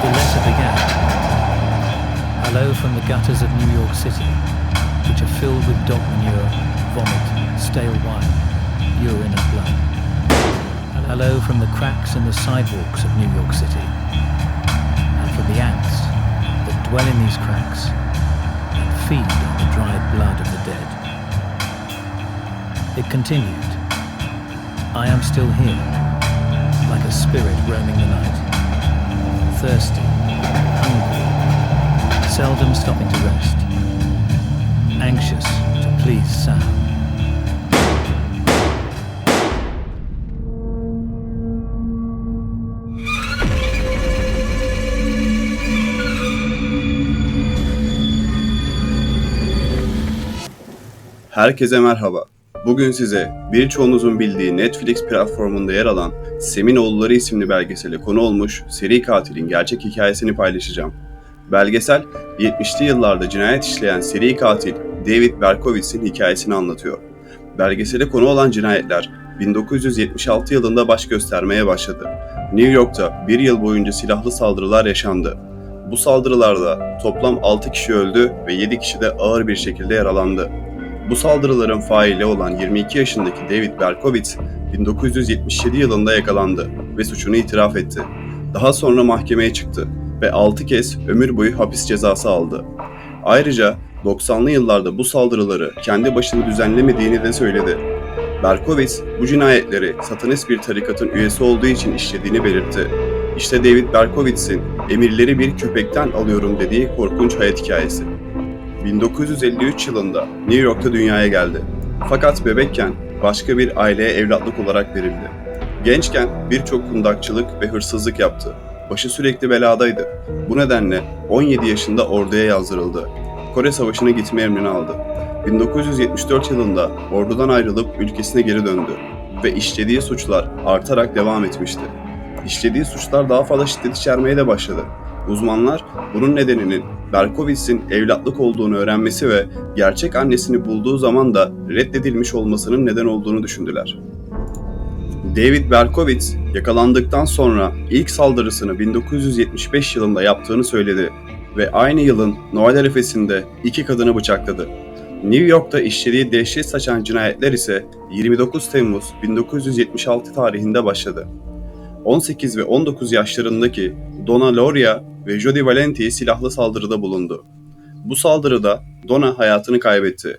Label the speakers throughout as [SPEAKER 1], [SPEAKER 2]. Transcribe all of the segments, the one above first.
[SPEAKER 1] The letter began Hello from the gutters of New York City, which are filled with dog manure, vomit, stale wine, urine, and blood. Hello from the cracks in the sidewalks of New York City, and from the ants that dwell in these cracks and feed on the dried blood of the dead. It continued I am still here, like a spirit roaming the thirsty, hungry, seldom stopping to rest, anxious to please Sam.
[SPEAKER 2] Herkese merhaba. Bugün size birçoğunuzun bildiği Netflix platformunda yer alan Seminoğulları isimli belgesele konu olmuş seri katilin gerçek hikayesini paylaşacağım. Belgesel, 70'li yıllarda cinayet işleyen seri katil David Berkowitz'in hikayesini anlatıyor. Belgesele konu olan cinayetler 1976 yılında baş göstermeye başladı. New York'ta bir yıl boyunca silahlı saldırılar yaşandı. Bu saldırılarda toplam 6 kişi öldü ve 7 kişi de ağır bir şekilde yaralandı. Bu saldırıların faili olan 22 yaşındaki David Berkowitz 1977 yılında yakalandı ve suçunu itiraf etti. Daha sonra mahkemeye çıktı ve 6 kez ömür boyu hapis cezası aldı. Ayrıca 90'lı yıllarda bu saldırıları kendi başına düzenlemediğini de söyledi. Berkowitz bu cinayetleri satanist bir tarikatın üyesi olduğu için işlediğini belirtti. İşte David Berkowitz'in emirleri bir köpekten alıyorum dediği korkunç hayat hikayesi. 1953 yılında New York'ta dünyaya geldi. Fakat bebekken başka bir aileye evlatlık olarak verildi. Gençken birçok kundakçılık ve hırsızlık yaptı. Başı sürekli beladaydı. Bu nedenle 17 yaşında orduya yazdırıldı. Kore Savaşı'na gitme emrini aldı. 1974 yılında ordudan ayrılıp ülkesine geri döndü ve işlediği suçlar artarak devam etmişti. İşlediği suçlar daha fazla şiddet içermeye de başladı. Uzmanlar bunun nedeninin Berkowitz'in evlatlık olduğunu öğrenmesi ve gerçek annesini bulduğu zaman da reddedilmiş olmasının neden olduğunu düşündüler. David Berkowitz yakalandıktan sonra ilk saldırısını 1975 yılında yaptığını söyledi ve aynı yılın Noel arifesinde iki kadını bıçakladı. New York'ta işlediği dehşet saçan cinayetler ise 29 Temmuz 1976 tarihinde başladı. 18 ve 19 yaşlarındaki Donna Loria ve Jody Valenti silahlı saldırıda bulundu. Bu saldırıda Donna hayatını kaybetti.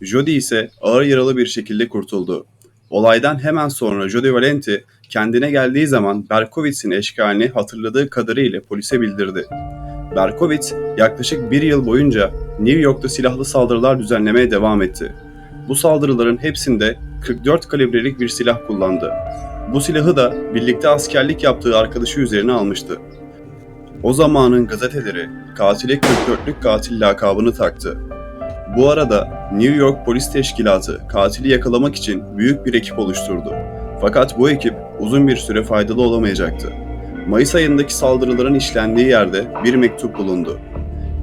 [SPEAKER 2] Jody ise ağır yaralı bir şekilde kurtuldu. Olaydan hemen sonra Jody Valenti kendine geldiği zaman Berkowitz'in eşkalini hatırladığı kadarıyla polise bildirdi. Berkowitz yaklaşık bir yıl boyunca New York'ta silahlı saldırılar düzenlemeye devam etti. Bu saldırıların hepsinde 44 kalibrelik bir silah kullandı. Bu silahı da birlikte askerlik yaptığı arkadaşı üzerine almıştı. O zamanın gazeteleri katile 44'lük katil lakabını taktı. Bu arada New York Polis Teşkilatı katili yakalamak için büyük bir ekip oluşturdu. Fakat bu ekip uzun bir süre faydalı olamayacaktı. Mayıs ayındaki saldırıların işlendiği yerde bir mektup bulundu.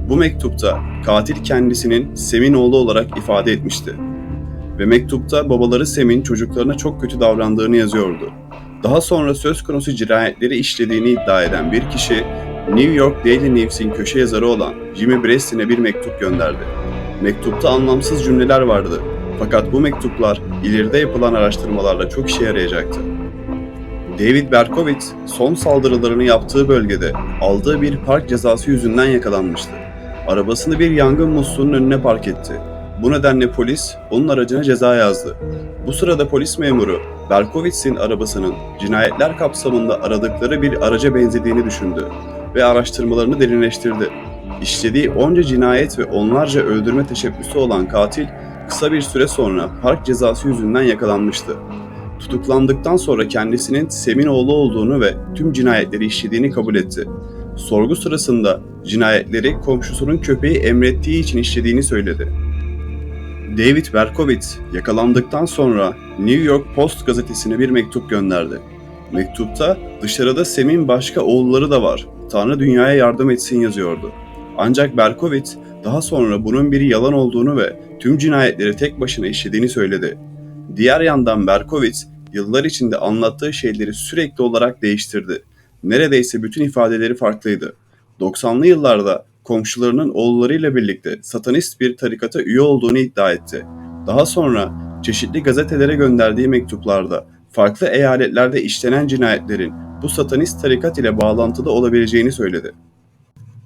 [SPEAKER 2] Bu mektupta katil kendisinin Sem'in oğlu olarak ifade etmişti. Ve mektupta babaları Sem'in çocuklarına çok kötü davrandığını yazıyordu. Daha sonra söz konusu cinayetleri işlediğini iddia eden bir kişi New York Daily News'in köşe yazarı olan Jimmy Breslin'e bir mektup gönderdi. Mektupta anlamsız cümleler vardı. Fakat bu mektuplar ileride yapılan araştırmalarla çok işe yarayacaktı. David Berkowitz son saldırılarını yaptığı bölgede aldığı bir park cezası yüzünden yakalanmıştı. Arabasını bir yangın musluğunun önüne park etti. Bu nedenle polis onun aracına ceza yazdı. Bu sırada polis memuru Berkowitz'in arabasının cinayetler kapsamında aradıkları bir araca benzediğini düşündü ve araştırmalarını derinleştirdi. İşlediği onca cinayet ve onlarca öldürme teşebbüsü olan katil kısa bir süre sonra park cezası yüzünden yakalanmıştı. Tutuklandıktan sonra kendisinin Sem'in oğlu olduğunu ve tüm cinayetleri işlediğini kabul etti. Sorgu sırasında cinayetleri komşusunun köpeği emrettiği için işlediğini söyledi. David Berkowitz yakalandıktan sonra New York Post gazetesine bir mektup gönderdi. Mektupta dışarıda Sem'in başka oğulları da var. Tanrı dünyaya yardım etsin yazıyordu. Ancak Berkowitz daha sonra bunun bir yalan olduğunu ve tüm cinayetleri tek başına işlediğini söyledi. Diğer yandan Berkowitz yıllar içinde anlattığı şeyleri sürekli olarak değiştirdi neredeyse bütün ifadeleri farklıydı. 90'lı yıllarda komşularının oğullarıyla birlikte satanist bir tarikata üye olduğunu iddia etti. Daha sonra çeşitli gazetelere gönderdiği mektuplarda farklı eyaletlerde işlenen cinayetlerin bu satanist tarikat ile bağlantılı olabileceğini söyledi.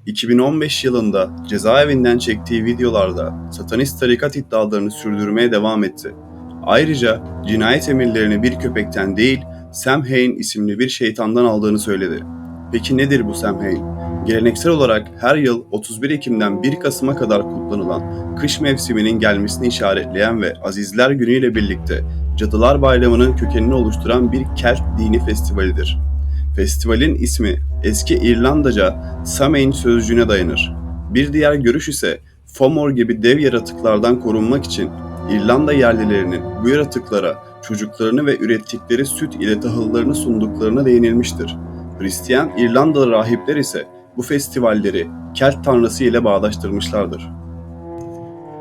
[SPEAKER 2] 2015 yılında cezaevinden çektiği videolarda satanist tarikat iddialarını sürdürmeye devam etti. Ayrıca cinayet emirlerini bir köpekten değil, Sam Hain isimli bir şeytandan aldığını söyledi. Peki nedir bu Sam Hain? Geleneksel olarak her yıl 31 Ekim'den 1 Kasım'a kadar kutlanılan kış mevsiminin gelmesini işaretleyen ve Azizler Günü ile birlikte Cadılar Bayramı'nın kökenini oluşturan bir Kelt dini festivalidir. Festivalin ismi eski İrlandaca Samhain sözcüğüne dayanır. Bir diğer görüş ise Fomor gibi dev yaratıklardan korunmak için İrlanda yerlilerinin bu yaratıklara çocuklarını ve ürettikleri süt ile tahıllarını sunduklarına değinilmiştir. Hristiyan İrlandalı rahipler ise bu festivalleri Kelt tanrısı ile bağdaştırmışlardır.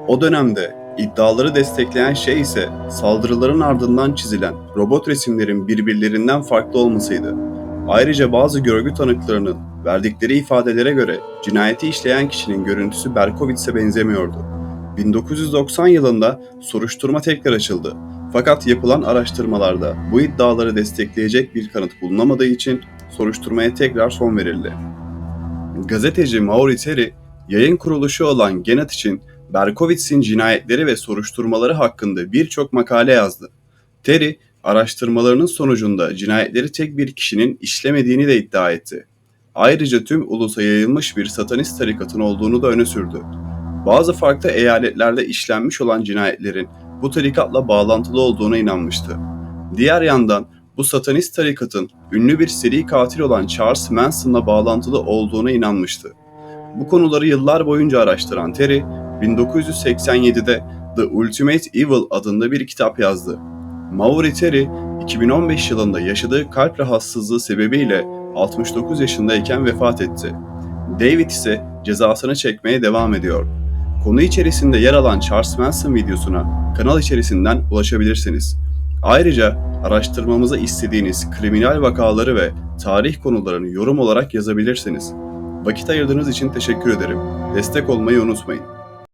[SPEAKER 2] O dönemde iddiaları destekleyen şey ise saldırıların ardından çizilen robot resimlerin birbirlerinden farklı olmasıydı. Ayrıca bazı görgü tanıklarının verdikleri ifadelere göre cinayeti işleyen kişinin görüntüsü Berkowitz'e benzemiyordu. 1990 yılında soruşturma tekrar açıldı. Fakat yapılan araştırmalarda bu iddiaları destekleyecek bir kanıt bulunamadığı için soruşturmaya tekrar son verildi. Gazeteci Mauri Terry, yayın kuruluşu olan Genat için Berkowitz'in cinayetleri ve soruşturmaları hakkında birçok makale yazdı. Terry, araştırmalarının sonucunda cinayetleri tek bir kişinin işlemediğini de iddia etti. Ayrıca tüm ulusa yayılmış bir satanist tarikatın olduğunu da öne sürdü. Bazı farklı eyaletlerde işlenmiş olan cinayetlerin bu tarikatla bağlantılı olduğuna inanmıştı. Diğer yandan bu satanist tarikatın ünlü bir seri katil olan Charles Manson'la bağlantılı olduğuna inanmıştı. Bu konuları yıllar boyunca araştıran Terry, 1987'de The Ultimate Evil adında bir kitap yazdı. Mauri Terry, 2015 yılında yaşadığı kalp rahatsızlığı sebebiyle 69 yaşındayken vefat etti. David ise cezasını çekmeye devam ediyor. Konu içerisinde yer alan Charles Manson videosuna kanal içerisinden ulaşabilirsiniz. Ayrıca araştırmamıza istediğiniz kriminal vakaları ve tarih konularını yorum olarak yazabilirsiniz. Vakit ayırdığınız için teşekkür ederim. Destek olmayı unutmayın.